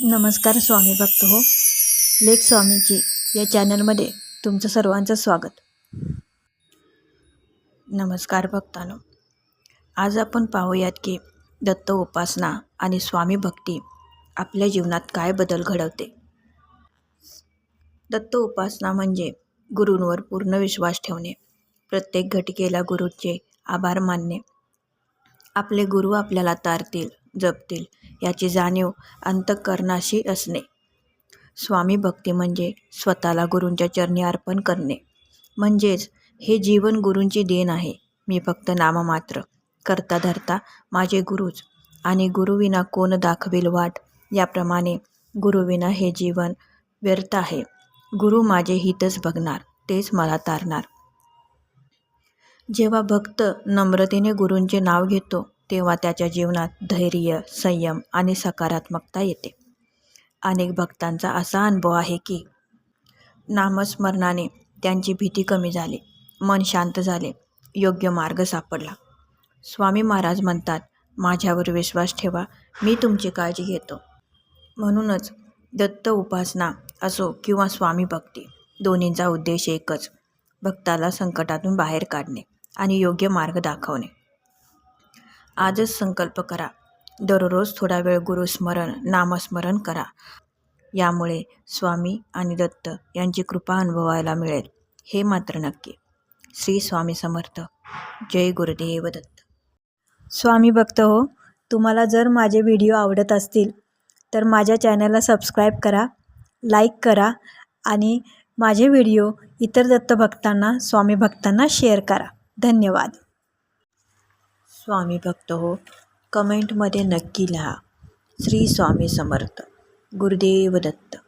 नमस्कार स्वामी भक्त हो. लेख स्वामीची या चॅनलमध्ये तुमचं सर्वांचं स्वागत. नमस्कार भक्तानो. आज आपण पाहूयात की दत्त उपासना आणि स्वामी भक्ती आपल्या जीवनात काय बदल घडवते? दत्त उपासना म्हणजे गुरूंवर पूर्ण विश्वास ठेवणे प्रत्येक घटिकेला गुरुचे आभार मानणे. आपले गुरु आपल्याला तारतील जपतील याची जाणीव अंतःकरणाशी असणे. स्वामी भक्ती म्हणजे स्वतःला गुरूंच्या चरणी अर्पण करणे. म्हणजेच हे जीवन गुरूंची देण आहे. मी फक्त नाममात्र करता धरता माझे गुरुच. आणि गुरुविना कोण दाखवेल वाट? याप्रमाणे गुरुविना हे जीवन व्यर्थ आहे. गुरु माझे हितच बघणार तेच मला तारणार. जेव्हा भक्त नम्रतेने गुरूंचे नाव घेतो तेव्हा त्याच्या जीवनात धैर्य संयम आणि सकारात्मकता येते. अनेक भक्तांचा असा अनुभव आहे की नामस्मरणाने त्यांची भीती कमी झाली मन शांत झाले योग्य मार्ग सापडला. स्वामी महाराज म्हणतात माझ्यावर विश्वास ठेवा मी तुमची काळजी घेतो. म्हणूनच दत्त उपासना असो किंवा स्वामी भक्ती दोन्हींचा उद्देश एकच भक्ताला संकटातून बाहेर काढणे आणि योग्य मार्ग दाखवणे. आजच संकल्प करा. दररोज थोडा वेळ गुरुस्मरण नामस्मरण करा. यामुळे स्वामी आणि दत्त यांची कृपा अनुभवायला मिळेल. हे मात्र नक्की. श्री स्वामी समर्थ. जय गुरुदेव दत्त. स्वामी भक्त हो तुम्हाला जर माझे व्हिडिओ आवडत असतील तर माझ्या चॅनलला सबस्क्राईब करा लाईक करा आणि माझे व्हिडिओ इतर दत्तभक्तांना स्वामी भक्तांना शेअर करा. धन्यवाद. स्वामी भक्त हो कमेंटमध्ये नक्की लिहा. श्री स्वामी समर्थ. गुरुदेव दत्त.